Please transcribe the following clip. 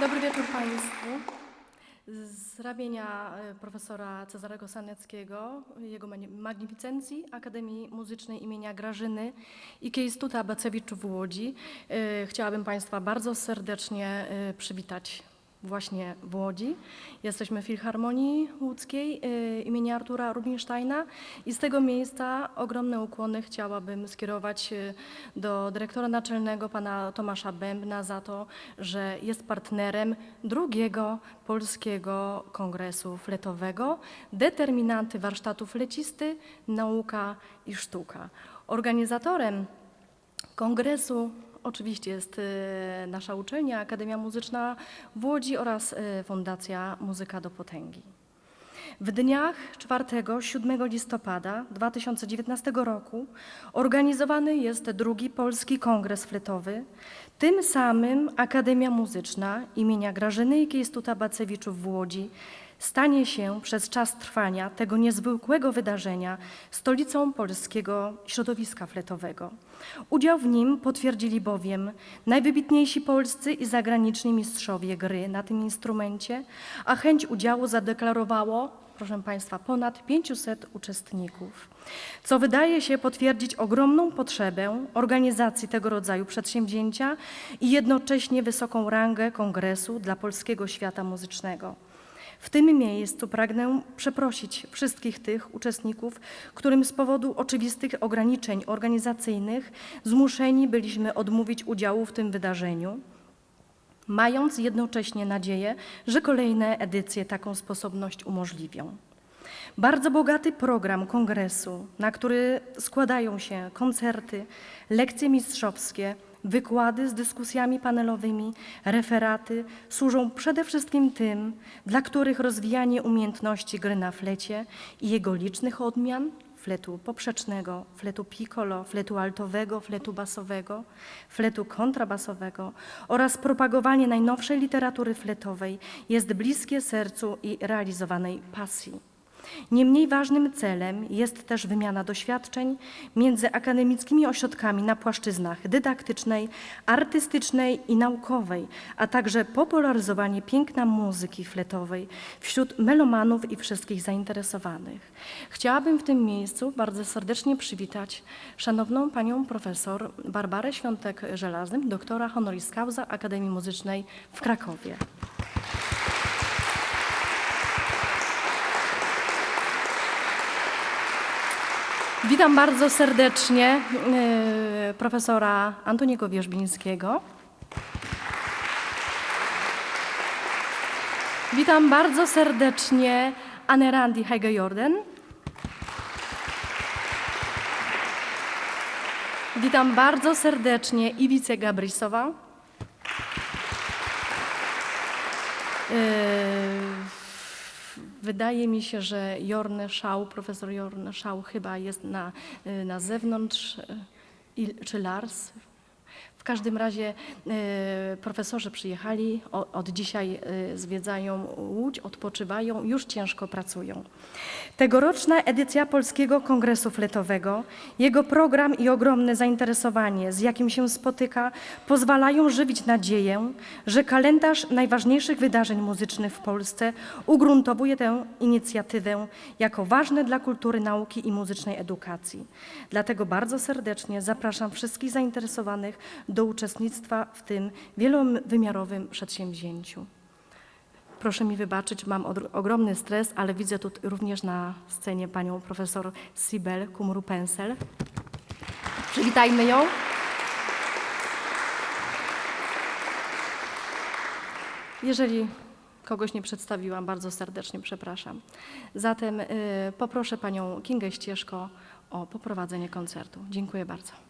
Dobry wieczór Państwu. Z ramienia e, profesora Cezarego Saneckiego, jego magnificencji Akademii Muzycznej imienia Grażyny i Kejstuta Bacewicz w Łodzi e, chciałabym Państwa bardzo serdecznie e, przywitać właśnie w Łodzi. Jesteśmy w Filharmonii Łódzkiej e, imienia Artura Rubinsteina i z tego miejsca ogromne ukłony chciałabym skierować e, do dyrektora naczelnego pana Tomasza Bębna za to, że jest partnerem drugiego polskiego kongresu fletowego, determinanty warsztatu flecisty, nauka i sztuka. Organizatorem kongresu oczywiście jest e, nasza uczelnia, Akademia Muzyczna w Łodzi oraz e, Fundacja Muzyka do Potęgi. W dniach 4-7 listopada 2019 roku organizowany jest drugi Polski Kongres Fletowy. Tym samym Akademia Muzyczna imienia Grażyny i Kiestuta Bacewiczów w Łodzi stanie się przez czas trwania tego niezwykłego wydarzenia stolicą polskiego środowiska fletowego. Udział w nim potwierdzili bowiem najwybitniejsi polscy i zagraniczni mistrzowie gry na tym instrumencie, a chęć udziału zadeklarowało, proszę Państwa, ponad 500 uczestników, co wydaje się potwierdzić ogromną potrzebę organizacji tego rodzaju przedsięwzięcia i jednocześnie wysoką rangę kongresu dla polskiego świata muzycznego. W tym miejscu pragnę przeprosić wszystkich tych uczestników, którym z powodu oczywistych ograniczeń organizacyjnych zmuszeni byliśmy odmówić udziału w tym wydarzeniu, mając jednocześnie nadzieję, że kolejne edycje taką sposobność umożliwią. Bardzo bogaty program kongresu, na który składają się koncerty, lekcje mistrzowskie, wykłady z dyskusjami panelowymi, referaty, służą przede wszystkim tym, dla których rozwijanie umiejętności gry na flecie i jego licznych odmian fletu poprzecznego, fletu piccolo, fletu altowego, fletu basowego, fletu kontrabasowego oraz propagowanie najnowszej literatury fletowej jest bliskie sercu i realizowanej pasji. Niemniej ważnym celem jest też wymiana doświadczeń między akademickimi ośrodkami na płaszczyznach dydaktycznej, artystycznej i naukowej, a także popularyzowanie piękna muzyki fletowej wśród melomanów i wszystkich zainteresowanych. Chciałabym w tym miejscu bardzo serdecznie przywitać szanowną panią profesor Barbarę Świątek-Żelaznym, doktora honoris causa Akademii Muzycznej w Krakowie. Witam bardzo serdecznie e, profesora Antoniego Wierzbińskiego. Witam bardzo serdecznie Anę Randi Heige-Jordan. Witam bardzo serdecznie Iwicę Gabrysowa. E, Wydaje mi się, że Jorne Szał, profesor Jorne Szał chyba jest na, y, na zewnątrz, y, czy Lars. Każdym razie y, profesorzy przyjechali, od dzisiaj y, zwiedzają Łódź, odpoczywają, już ciężko pracują. Tegoroczna edycja Polskiego Kongresu Fletowego, jego program i ogromne zainteresowanie, z jakim się spotyka, pozwalają żywić nadzieję, że kalendarz najważniejszych wydarzeń muzycznych w Polsce ugruntowuje tę inicjatywę jako ważne dla kultury, nauki i muzycznej edukacji. Dlatego bardzo serdecznie zapraszam wszystkich zainteresowanych do uczestnictwa w tym wielowymiarowym przedsięwzięciu. Proszę mi wybaczyć, mam ogromny stres, ale widzę tu również na scenie panią profesor Sibel Kumru-Pensel. Przywitajmy ją. Jeżeli kogoś nie przedstawiłam, bardzo serdecznie przepraszam. Zatem y, poproszę panią Kingę Ścieżko o poprowadzenie koncertu. Dziękuję bardzo.